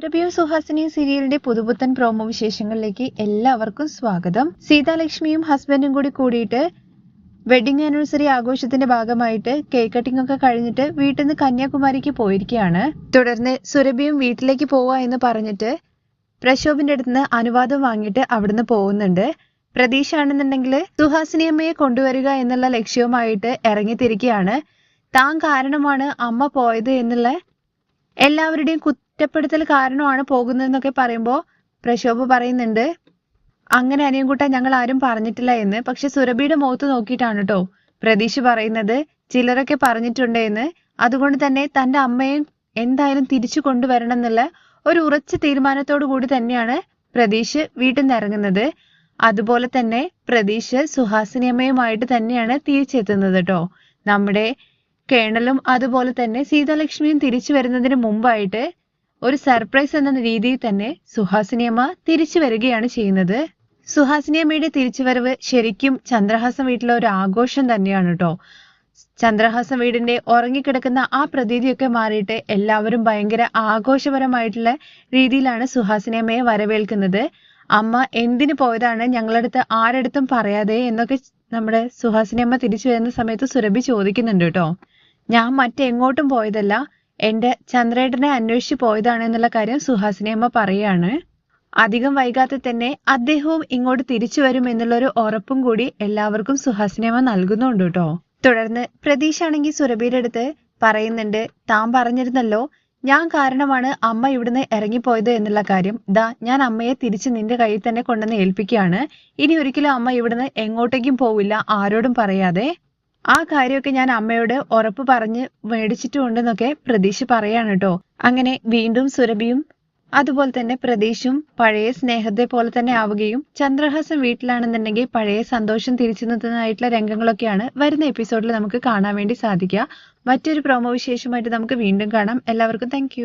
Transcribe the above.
സുരഭിയും സുഹാസിനി സീരിയലിന്റെ പുതുപുത്തൻ പ്രോമോ വിശേഷങ്ങളിലേക്ക് എല്ലാവർക്കും സ്വാഗതം. സീതാലക്ഷ്മിയും ഹസ്ബൻഡും കൂടി കൂടിയിട്ട് വെഡിങ് ആനിവേഴ്സറി ആഘോഷത്തിന്റെ ഭാഗമായിട്ട് കേക്ക് കട്ടിംഗ് ഒക്കെ കഴിഞ്ഞിട്ട് വീട്ടിൽ നിന്ന് കന്യാകുമാരിക്ക് പോയിരിക്കുകയാണ്. തുടർന്ന് സുരഭിയും വീട്ടിലേക്ക് പോവുക എന്ന് പറഞ്ഞിട്ട് പ്രശോഭിന്റെ അടുത്ത് നിന്ന് അനുവാദം വാങ്ങിയിട്ട് അവിടുന്ന് പോകുന്നുണ്ട്. പ്രതീക്ഷ ആണെന്നുണ്ടെങ്കിൽ സുഹാസിനി അമ്മയെ കൊണ്ടുവരിക എന്നുള്ള ലക്ഷ്യവുമായിട്ട് ഇറങ്ങിത്തിരിക്കുകയാണ്. താൻ കാരണമാണ് അമ്മ പോയത് എന്നുള്ള എല്ലാവരുടെയും കുറ്റപ്പെടുത്തൽ കാരണമാണ് പോകുന്നതെന്നൊക്കെ പറയുമ്പോൾ പ്രശോഭ പറയുന്നുണ്ട്. അങ്ങനെ അനിയൻകുട്ട ഞങ്ങൾ ആരും പറഞ്ഞിട്ടില്ല എന്ന്. പക്ഷെ സുരഭിയുടെ മുഖത്ത് നോക്കിയിട്ടാണ് കേട്ടോ പ്രതീക്ഷ പറയുന്നത്. ചിലരൊക്കെ പറഞ്ഞിട്ടുണ്ട് എന്ന്. അതുകൊണ്ട് തന്നെ തന്റെ അമ്മയെ എന്തായാലും തിരിച്ചു കൊണ്ടുവരണം എന്നുള്ള ഒരു ഉറച്ച തീരുമാനത്തോടു കൂടി തന്നെയാണ് പ്രതീഷ് വീട്ടിൽ നിന്ന് ഇറങ്ങുന്നത്. അതുപോലെ തന്നെ പ്രതീഷ് സുഹാസിനിയമ്മയുമായിട്ട് തന്നെയാണ് തിരിച്ചെത്തുന്നത് കേട്ടോ നമ്മുടെ കേണലും അതുപോലെ തന്നെ സീതാലക്ഷ്മിയും തിരിച്ചു വരുന്നതിന് മുമ്പായിട്ട് ഒരു സർപ്രൈസ് എന്ന രീതിയിൽ തന്നെ സുഹാസിനിയമ്മ തിരിച്ചു വരികയാണ് ചെയ്യുന്നത്. സുഹാസിനിയമ്മയുടെ തിരിച്ചുവരവ് ശരിക്കും ചന്ദ്രഹാസം വീട്ടിലെ ഒരു ആഘോഷം തന്നെയാണ് കേട്ടോ ചന്ദ്രഹാസം വീടിന്റെ ഉറങ്ങിക്കിടക്കുന്ന ആ പ്രതീതിയൊക്കെ മാറിയിട്ട് എല്ലാവരും ഭയങ്കര ആഘോഷപരമായിട്ടുള്ള രീതിയിലാണ് സുഹാസിനിയമ്മയെ വരവേൽക്കുന്നത്. അമ്മ എന്തിനു പോയതാണ് ഞങ്ങളടുത്ത് ആരടുത്തും പറയാതെ എന്നൊക്കെ നമ്മുടെ സുഹാസിനിയമ്മ തിരിച്ചു വരുന്ന സമയത്ത് സുരഭി ചോദിക്കുന്നുണ്ട് കേട്ടോ ഞാൻ മറ്റെങ്ങോട്ടും പോയതല്ല. എന്റെ ചന്ദ്രേട്ടനെ അന്വേഷിച്ചു പോയതാണ് എന്നുള്ള കാര്യം സുഹാസിനിയമ്മ പറയാണ്. അധികം വൈകാതെ തന്നെ അദ്ദേഹവും ഇങ്ങോട്ട് തിരിച്ചു വരും എന്നുള്ളൊരു ഉറപ്പും കൂടി എല്ലാവർക്കും സുഹാസിനിയമ്മ നൽകുന്നുണ്ട് കേട്ടോ. തുടർന്ന് പ്രതീഷ് ആണെങ്കിൽ സുരഭിയുടെ അടുത്ത് പറയുന്നുണ്ട് താൻ പറഞ്ഞിരുന്നല്ലോ ഞാൻ കാരണമാണ് അമ്മ ഇവിടുന്ന് ഇറങ്ങിപ്പോയത് എന്നുള്ള കാര്യം. ദാ ഞാൻ അമ്മയെ തിരിച്ച് നിന്റെ കയ്യിൽ തന്നെ കൊണ്ടുവന്ന് ഏൽപ്പിക്കുകയാണ്. ഇനി ഒരിക്കലും അമ്മ ഇവിടുന്ന് എങ്ങോട്ടേക്കും പോവില്ല ആരോടും പറയാതെ. ആ കാര്യമൊക്കെ ഞാൻ അമ്മയോട് ഉറപ്പ് പറഞ്ഞ് മേടിച്ചിട്ടുണ്ടെന്നൊക്കെ പ്രതീക്ഷ പറയാണ് കേട്ടോ അങ്ങനെ വീണ്ടും സുരഭിയും അതുപോലെ തന്നെ പ്രതീഷും പഴയ സ്നേഹത്തെ പോലെ തന്നെ ആവുകയും ചന്ദ്രഹാസൻ വീട്ടിലാണെന്നുണ്ടെങ്കിൽ പഴയ സന്തോഷം തിരിച്ചു നിർത്തുന്നതായിട്ടുള്ള രംഗങ്ങളൊക്കെയാണ് വരുന്ന എപ്പിസോഡിൽ നമുക്ക് കാണാൻ വേണ്ടി സാധിക്കുക. മറ്റൊരു പ്രൊമോ വിശേഷമായിട്ട് നമുക്ക് വീണ്ടും കാണാം. എല്ലാവർക്കും താങ്ക്